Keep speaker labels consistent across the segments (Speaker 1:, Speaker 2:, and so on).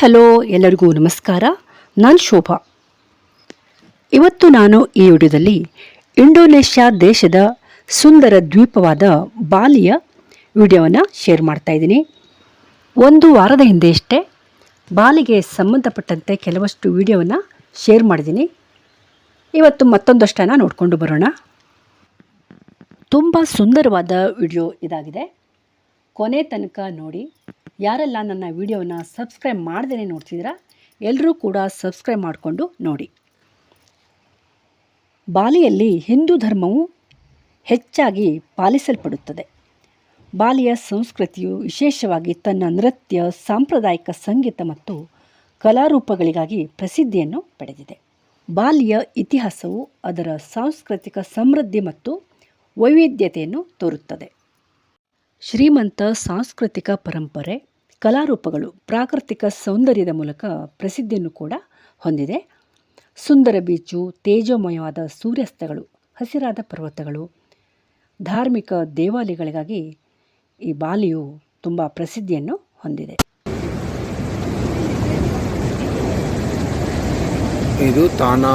Speaker 1: Hello, ಎಲ್ಲರಿಗೂ ನಮಸ್ಕಾರ. ನಾನು ಶೋಭಾ. ಇವತ್ತು ನಾನು ಈ ವಿಡಿಯೋದಲ್ಲಿ ಇಂಡೋನೇಷ್ಯಾ ದೇಶದ ಸುಂದರ ದ್ವೀಪವಾದ ಬಾಲಿಯ ವಿಡಿಯೋವನ್ನು ಶೇರ್ ಮಾಡ್ತಾ ಇದ್ದೀನಿ. ಒಂದು ವಾರದ ಹಿಂದೆಯಷ್ಟೇ ಬಾಲಿಗೆ ಸಂಬಂಧಪಟ್ಟಂತೆ ಕೆಲವಷ್ಟು ವಿಡಿಯೋವನ್ನು ಶೇರ್ ಮಾಡಿದ್ದೀನಿ. ಇವತ್ತು ಮತ್ತೊಂದಷ್ಟನ್ನು ನೋಡಿಕೊಂಡು ಬರೋಣ. ತುಂಬ ಸುಂದರವಾದ ವಿಡಿಯೋ ಇದಾಗಿದೆ. ಕೊನೆ ತನಕ ನೋಡಿ. ಯಾರೆಲ್ಲ ನನ್ನ ವಿಡಿಯೋನ ಸಬ್ಸ್ಕ್ರೈಬ್ ಮಾಡ್ದೇ ನೋಡ್ತಿದ್ದೀರಾ ಎಲ್ಲರೂ ಕೂಡ ಸಬ್ಸ್ಕ್ರೈಬ್ ಮಾಡಿಕೊಂಡು ನೋಡಿ. ಬಾಲಿಯಲ್ಲಿ ಹಿಂದೂ ಧರ್ಮವು ಹೆಚ್ಚಾಗಿ ಪಾಲಿಸಲ್ಪಡುತ್ತದೆ. ಬಾಲಿಯ ಸಂಸ್ಕೃತಿಯು ವಿಶೇಷವಾಗಿ ತನ್ನ ನೃತ್ಯ, ಸಾಂಪ್ರದಾಯಿಕ ಸಂಗೀತ ಮತ್ತು ಕಲಾರೂಪಗಳಿಗಾಗಿ ಪ್ರಸಿದ್ಧಿಯನ್ನು ಪಡೆದಿದೆ. ಬಾಲಿಯ ಇತಿಹಾಸವು ಅದರ ಸಾಂಸ್ಕೃತಿಕ ಸಮೃದ್ಧಿ ಮತ್ತು ವೈವಿಧ್ಯತೆಯನ್ನು ತೋರುತ್ತದೆ. ಶ್ರೀಮಂತ ಸಾಂಸ್ಕೃತಿಕ ಪರಂಪರೆ ಕಲಾರೂಪಗಳು ಪ್ರಾಕೃತಿಕ ಸೌಂದರ್ಯದ ಮೂಲಕ ಪ್ರಸಿದ್ಧಿಯನ್ನು ಕೂಡ ಹೊಂದಿದೆ. ಸುಂದರ ಬೀಚು, ತೇಜೋಮಯವಾದ ಸೂರ್ಯಾಸ್ತಗಳು, ಹಸಿರಾದ ಪರ್ವತಗಳು, ಧಾರ್ಮಿಕ ದೇವಾಲಯಗಳಿಗಾಗಿ ಈ ಬಾಲಿಯು ತುಂಬ ಪ್ರಸಿದ್ಧಿಯನ್ನು ಹೊಂದಿದೆ.
Speaker 2: ಇದು ತಾನಾ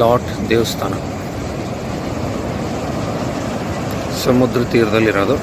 Speaker 2: ಲಾಟ್ ದೇವಸ್ಥಾನ. ಸಮುದ್ರ ತೀರದಲ್ಲಿರೋದು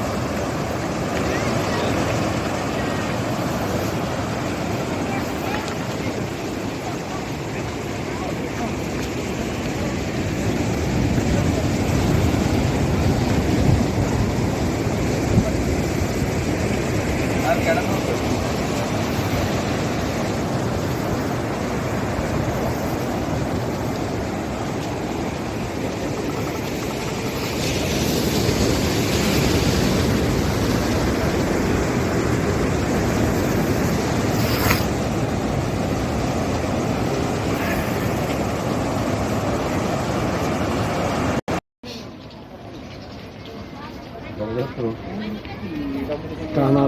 Speaker 2: ತಾನಾ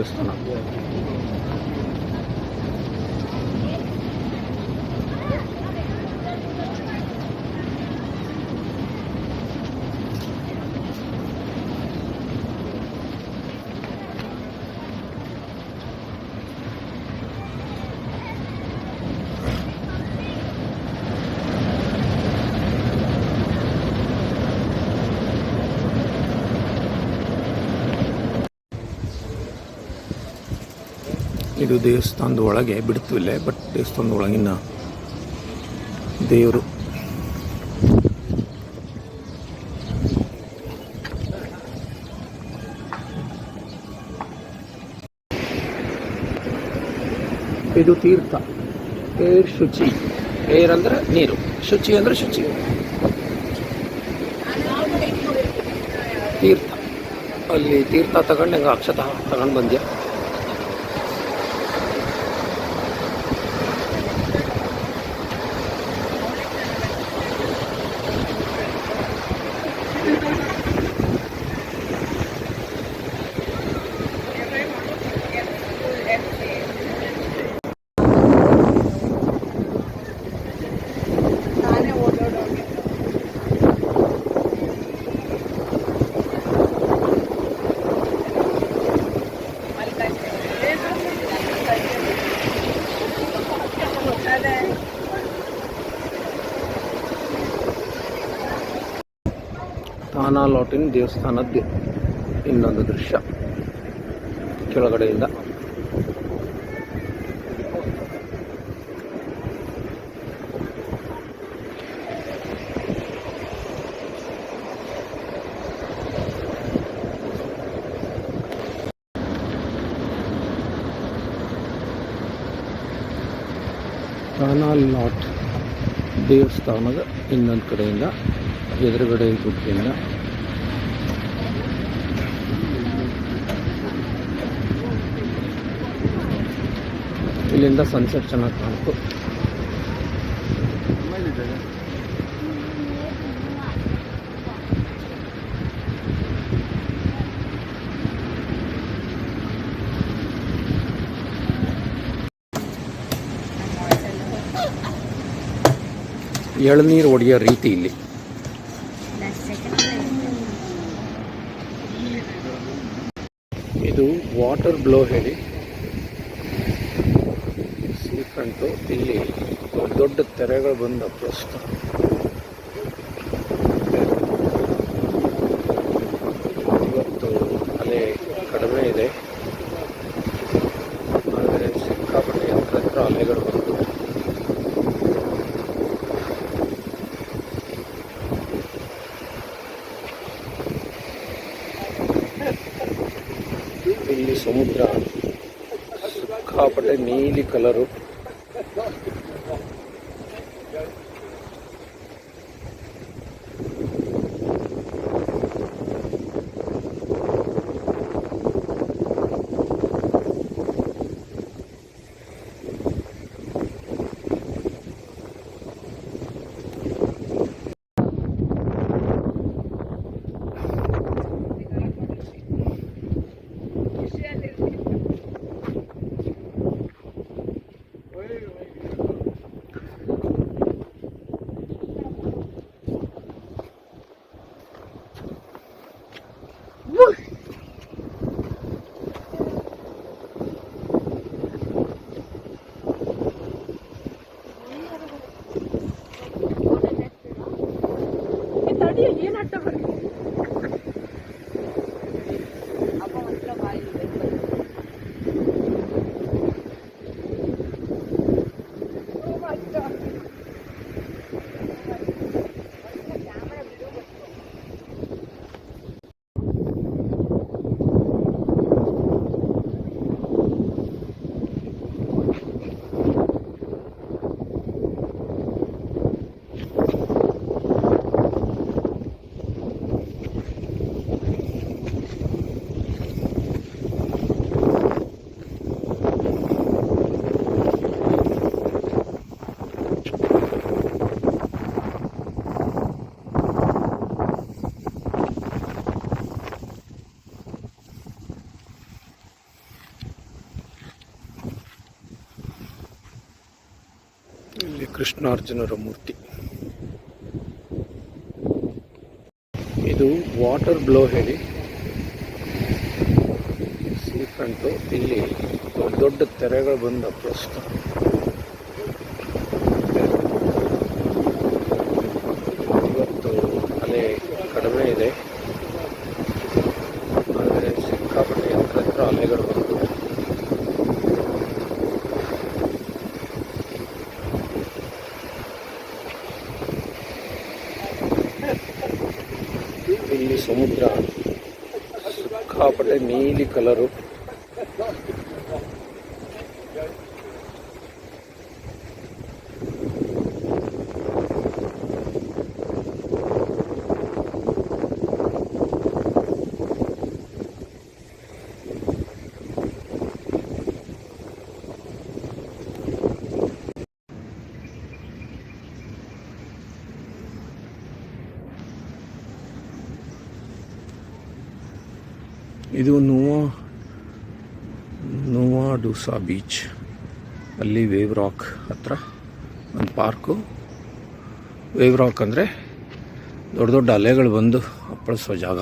Speaker 2: ಲಾಟ್ ದೇವಸ್ಥಾನ ಇದು ದೇವಸ್ಥಾನದ ಒಳಗೆ ಬಿಡ್ತು ಬಟ್ ದೇವಸ್ಥಾನದ ಒಳಗಿನ ದೇವರು. ಇದು ತೀರ್ಥ. ಏರ್ ಶುಚಿ. ಏರ್ ಅಂದ್ರೆ ನೀರು. ಶುಚಿ ಅಂದ್ರೆ ಶುಚಿ. ತೀರ್ಥ. ಅಲ್ಲಿ ತೀರ್ಥ ತಗೊಂಡು ಹಂಗೆ ಅಕ್ಷತ ತಗೊಂಡ್ ಬಂದ್ಯಾ? ತಾನಾ ಲಾಟಿನ್ ದೇವಸ್ಥಾನದ ಇನ್ನೊಂದು ದೃಶ್ಯ ಕೆಳಗಡೆಯಿಂದ ತಾನಾ ಲಾಟ್ ದೇವಸ್ಥಾನದ ಇನ್ನೊಂದು ಕಡೆಯಿಂದ ಎದುರುಗಡೆ ಗುಡ್ಡೆಯಿಂದ ಇಲ್ಲಿಂದ ಸನ್ಸೆಟ್ ಚೆನ್ನಾಗಿ ಕಾಣ್ತು ಎಳನೀರು ಹೊಡೆಯೋ ರೀತಿ ಇಲ್ಲಿ ವಾಟರ್ ಬ್ಲೋ ಹೇಳಿ. ಸೀ ಇಲ್ಲಿ ದೊಡ್ಡ ದೊಡ್ಡ ತೆರೆಗಳು ಬಂದು ಪ್ರಸ್ತುತ ಸಿಕ್ಕಾಪಟ್ಟೆ ನೀಲಿ ಕೃಷ್ಣಾರ್ಜುನರ ಮೂರ್ತಿ. ಇದು ವಾಟರ್ ಬ್ಲೋ ಹೇಳಿ. ಸೀ ಫ್ರಂಟು ಇಲ್ಲಿ ದೊಡ್ಡ ದೊಡ್ಡ ತೆರೆಗಳು ಬಂದ ಪ್ರಸ್ತ ಇವತ್ತು ಅಲೆ ಕಡಿಮೆ ಇದೆ. ಆದರೆ ಸಿಕ್ಕಾಪಟ್ಟೆ ಹತ್ರ ಹತ್ರ ಅಲೆಗಳು ಬಂದು ಇಲ್ಲಿ ಸಮುದ್ರ ಸಿಕ್ಕಾಪಟ್ಟೆ ನೀಲಿ ಕಲರು ಇದು ನೋವಾ ನೋವಾ ಡೂಸಾ ಬೀಚ್. ಅಲ್ಲಿ ವೇವ್ ರಾಕ್ ಹತ್ರ ಒಂದು ಪಾರ್ಕು. ವೇವ್ ರಾಕ್ ಅಂದರೆ ದೊಡ್ಡ ದೊಡ್ಡ ಅಲೆಗಳು ಬಂದು ಅಪ್ಪಳಿಸೋ ಜಾಗ.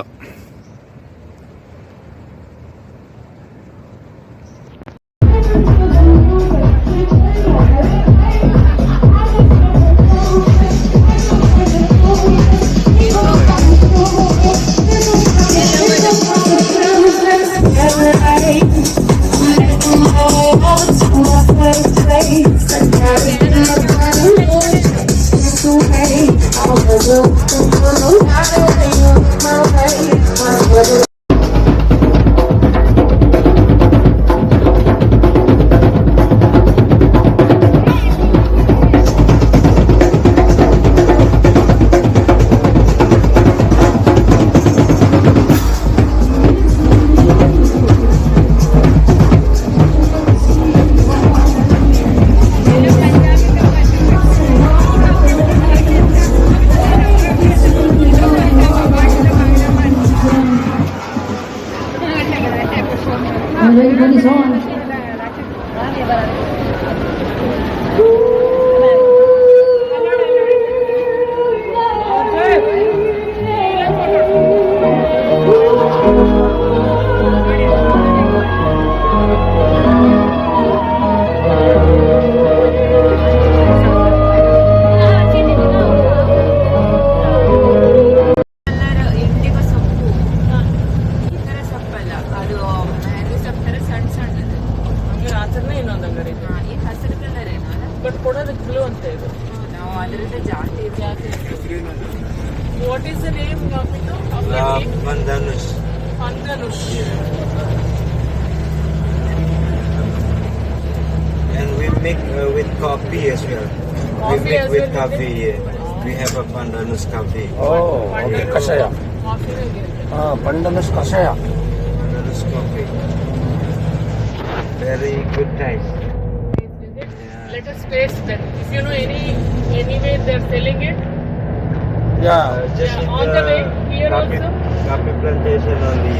Speaker 3: ಅದರಿಂದ ಜಾಸ್ತಿ ಇದೆ.
Speaker 4: What is the name of ಇದು
Speaker 5: Uh, Mandanush.
Speaker 4: ಅಂಗನುಷ್
Speaker 5: And we make uh, with coffee as well.
Speaker 4: Coffee
Speaker 5: we make
Speaker 4: as
Speaker 5: with
Speaker 4: well,
Speaker 5: coffee, yeah. We have a Pandanus coffee.
Speaker 2: Oh okay ಕಷಾಯ
Speaker 4: ಕಾಫಿನೇ ಇರುತ್ತೆ
Speaker 2: ಹಾಂ ಪಂಡನಸ್ ಕಷಾಯ
Speaker 5: Pandanus coffee. Very good taste.
Speaker 4: Let us taste that. If you know any anyway they're selling it,
Speaker 2: yeah
Speaker 5: Uh, just
Speaker 4: Yeah,
Speaker 5: in
Speaker 4: on the way here
Speaker 5: coffee,
Speaker 4: also?
Speaker 5: coffee plantation only.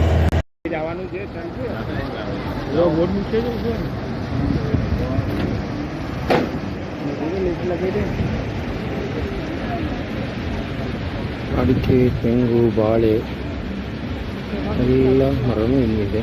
Speaker 2: ಅಡಿಕೆ ತೆಂಗು ಬಾಳೆ ಎಲ್ಲ ಮರನೂ ಇಲ್ಲಿದೆ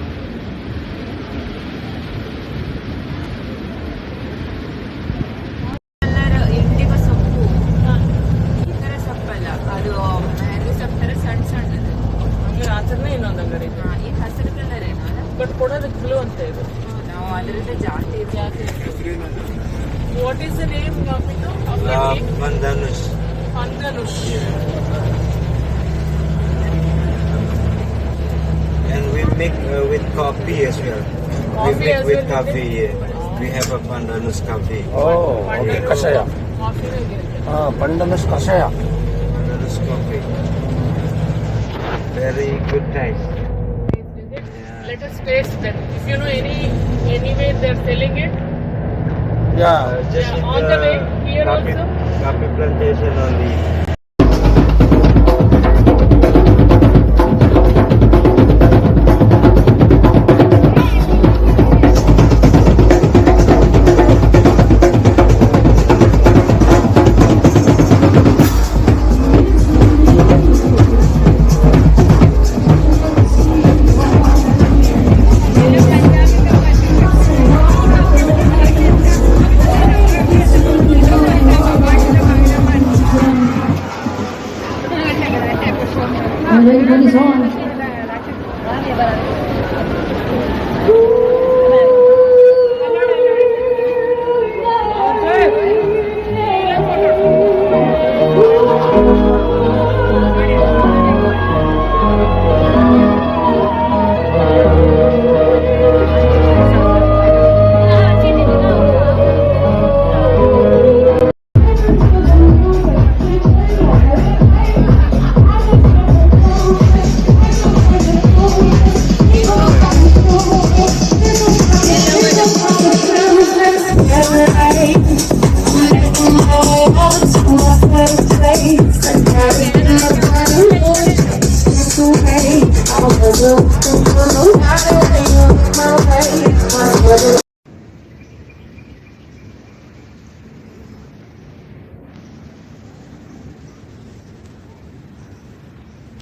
Speaker 5: Coffee we make
Speaker 4: as
Speaker 5: with
Speaker 4: well,
Speaker 5: coffee, yeah. We have a Pandanus coffee.
Speaker 2: Oh okay ಕಷಾಯ
Speaker 4: ಕಾಫಿನೇ ಇರುತ್ತೆ
Speaker 2: ಹಾಂ ಪಂಡನಸ್ ಕಷಾಯ
Speaker 5: Pandanus coffee. Very good taste.
Speaker 4: Let us taste that. If you know any anyway they're selling it,
Speaker 2: yeah
Speaker 5: Uh, just
Speaker 4: Yeah,
Speaker 5: in
Speaker 4: on the way here
Speaker 5: coffee,
Speaker 4: also?
Speaker 5: coffee plantation only.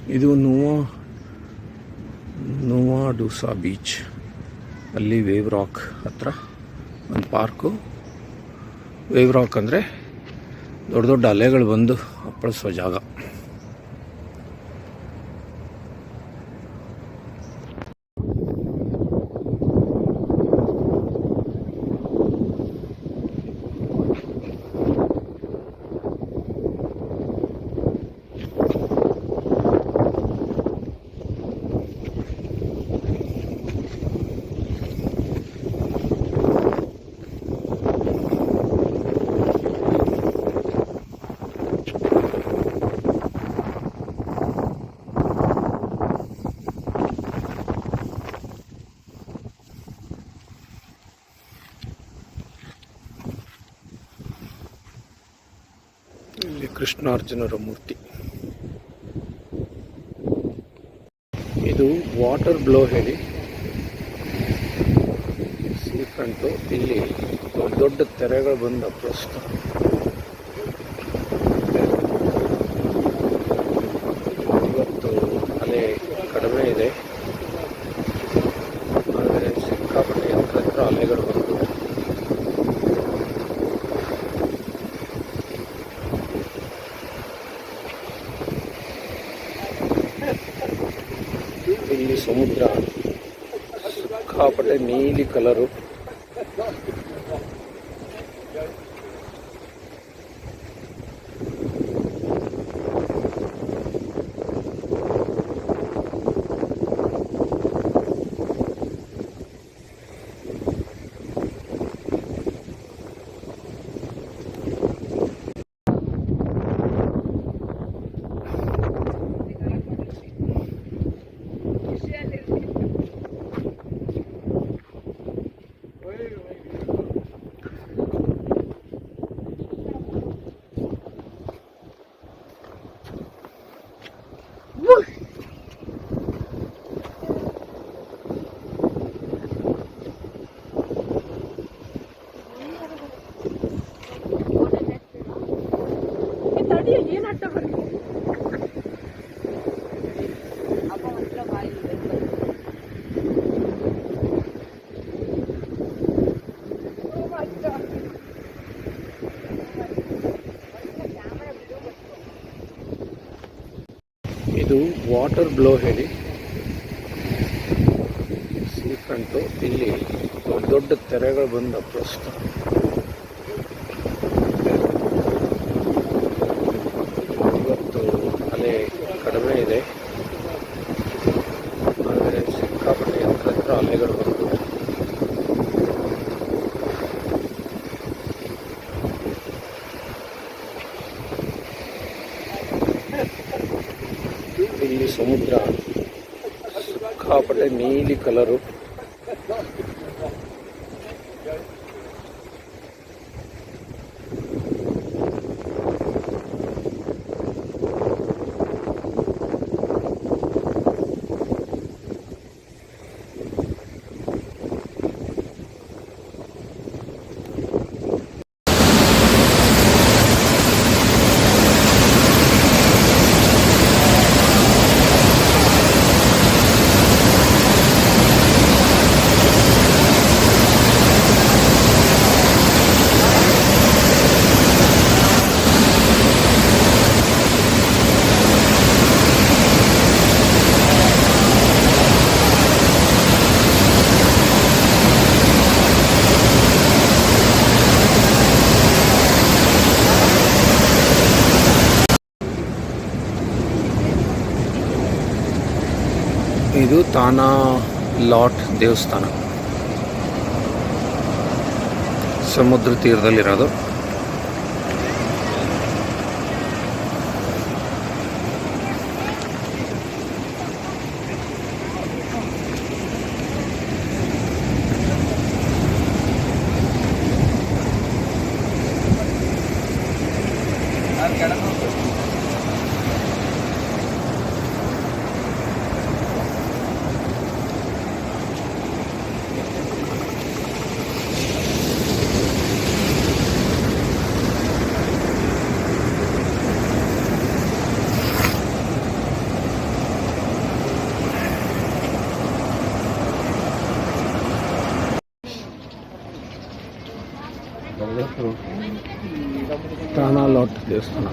Speaker 2: ಇದು ನೋವಾ ನೋವಾ ಡೂಸಾ beach. ಅಲ್ಲಿ wave rock ಹತ್ರ ಒಂದು park. Wave rock ಅಂದರೆ ದೊಡ್ಡ ದೊಡ್ಡ ಅಲೆಗಳು ಬಂದು ಅಪ್ಪಳಿಸುವ ಜಾಗ. ಕೃಷ್ಣಾರ್ಜುನರ ಮೂರ್ತಿ. ಇದು ವಾಟರ್ ಬ್ಲೋ ಹೇಳಿ. ಸೀ ಫ್ರಂಟು ಇಲ್ಲಿ ದೊಡ್ಡ ದೊಡ್ಡ ತೆರೆಗಳು ಬಂದ ಪ್ರಸ್ತ ಇವತ್ತು ಕಡಿಮೆ ಇದೆ. ಆದರೆ ಸಿಕ್ಕಾಪಟ್ಟೆ ಹತ್ರ ಅಲೆಗಳು ಬಂದು ಇಲ್ಲಿ ಸಮುದ್ರ ಸಿಕ್ಕಾಪಟ್ಟೆ ನೀಲಿ ಕಲರು ಇದು ವಾಟರ್ ಬ್ಲೋ ಹೇಳಿ. ಸೀ ಫ್ರಂಟು ಇಲ್ಲಿ ದೊಡ್ಡ ದೊಡ್ಡ ತೆರೆಗಳು ಬಂದ ಪ್ರಸ್ತುತ ಇವತ್ತು ಅಲೆ ಕಡಿಮೆ ಇದೆ ಆದರೆ ಸಿಕ್ಕಾಪಟ್ಟೆ ಹತ್ರ ಹತ್ರ ಅಲೆಗಳು ಬಂದು ಇಲ್ಲಿ ಸಮುದ್ರ. ಸಿಕ್ಕಾಪಟ್ಟೆ ನೀಲಿ ಕಲರು ಇದು ಲಾಟ್ ದೇವಸ್ಥಾನ. ಸಮುದ್ರ ತೀರದಲ್ಲಿರೋದು. ತಾನಾ ಲಾಟ್ ದೇವಸ್ಥಾನ